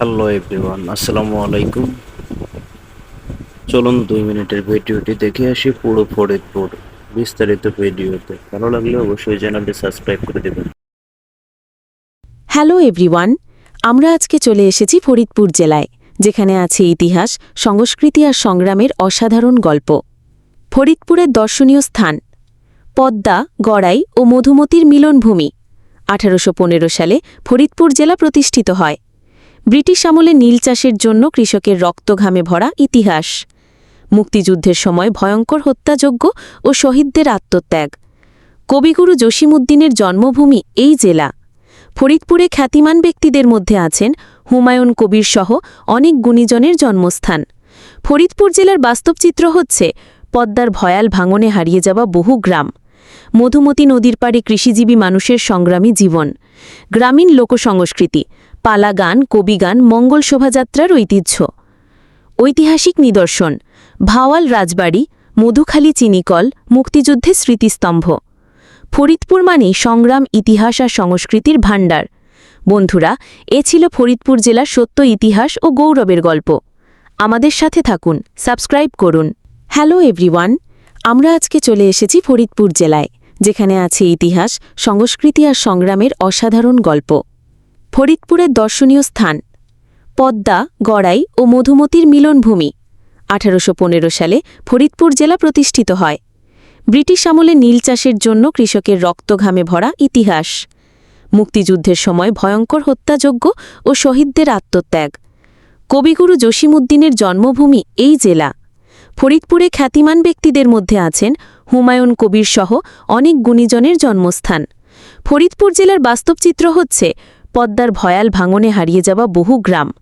Hello everyone আসসালামু আলাইকুম চলুন দুই মিনিটের ভিডিওটি দেখে আসি পুরো ফরিদপুর বিস্তারিত ভিডিওতে। ভালো লাগলে অবশ্যই চ্যানেলটি সাবস্ক্রাইব করে দেবেন। হ্যালো এভরিওয়ান আমরা আজকে চলে এসেছি ফরিদপুর জেলায়, যেখানে আছে ইতিহাস, সংস্কৃতি আর সংগ্রামের অসাধারণ গল্প। ফরিদপুরের দর্শনীয় স্থান, পদ্মা, গড়াই ও মধুমতির মিলনভূমি। আঠারোশো পনেরো সালে ফরিদপুর জেলা প্রতিষ্ঠিত হয়। ব্রিটিশ আমলে নীল চাষের জন্য কৃষকের রক্তঘামে ভরা ইতিহাস। মুক্তিযুদ্ধের সময় ভয়ঙ্কর হত্যাযজ্ঞ ও শহীদদের আত্মত্যাগ। কবিগুরু জসিমুদ্দিনের জন্মভূমি এই জেলা। ফরিদপুরে খ্যাতিমান ব্যক্তিদের মধ্যে আছেন হুমায়ুন কবির সহ অনেক গুণীজনের জন্মস্থান। ফরিদপুর জেলার বাস্তব চিত্র হচ্ছে পদ্মার ভয়াল ভাঙনে হারিয়ে যাওয়া বহু গ্রাম। মধুমতি নদীর পাড়ে কৃষিজীবী মানুষের সংগ্রামী জীবন। গ্রামীণ লোকসংস্কৃতি পালা গান কবিগান, মঙ্গল শোভাযাত্রার ঐতিহ্য। ঐতিহাসিক নিদর্শন, ভাওয়াল রাজবাড়ি, মধুখালী চিনিকল মুক্তিযুদ্ধে স্মৃতিস্তম্ভ। ফরিদপুর মানেই সংগ্রাম, ইতিহাস আর সংস্কৃতির ভাণ্ডার। বন্ধুরা, এ ছিল ফরিদপুর জেলার সত্য ইতিহাস ও গৌরবের গল্প। আমাদের সাথে থাকুন, সাবস্ক্রাইব করুন। হ্যালো এভরিওয়ান, আমরা আজকে চলে এসেছি ফরিদপুর জেলায়, যেখানে আছে ইতিহাস, সংস্কৃতি আর সংগ্রামের অসাধারণ গল্প। ফরিদপুরের দর্শনীয় স্থান। পদ্মা, গড়াই ও মধুমতির মিলনভূমি। আঠারোশ পনেরো সালে ফরিদপুর জেলা প্রতিষ্ঠিত হয়। ব্রিটিশ আমলে নীল চাষের জন্য কৃষকের রক্তঘামে ভরা ইতিহাস। মুক্তিযুদ্ধের সময় ভয়ঙ্কর হত্যাযজ্ঞ ও শহীদদের আত্মত্যাগ। কবিগুরু জসিমুদ্দিনের জন্মভূমি এই জেলা। ফরিদপুরে খ্যাতিমান ব্যক্তিদের মধ্যে আছেন হুমায়ুন কবির সহ অনেক গুণীজনের জন্মস্থান। ফরিদপুর জেলার বাস্তবচিত্র হচ্ছে পদ্মার ভয়াল ভাঙনে হারিয়ে যাওয়া বহু গ্রাম।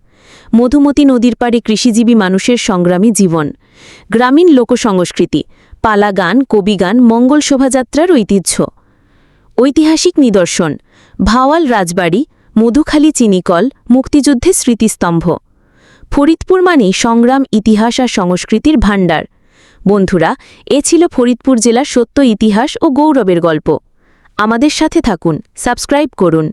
মধুমতি নদীর পাড়ে কৃষিজীবী মানুষের সংগ্রামী জীবন। গ্রামীণ লোকসংস্কৃতি পালা গান কবিগান, মঙ্গল শোভাযাত্রার ঐতিহ্য। ঐতিহাসিক নিদর্শন, ভাওয়াল রাজবাড়ি, মধুখালী চিনিকল মুক্তিযুদ্ধের স্মৃতিস্তম্ভ। ফরিদপুর মানেই সংগ্রাম, ইতিহাস আর সংস্কৃতির ভাণ্ডার। বন্ধুরা, এ ছিল ফরিদপুর জেলার সত্য ইতিহাস ও গৌরবের গল্প। আমাদের সাথে থাকুন, সাবস্ক্রাইব করুন।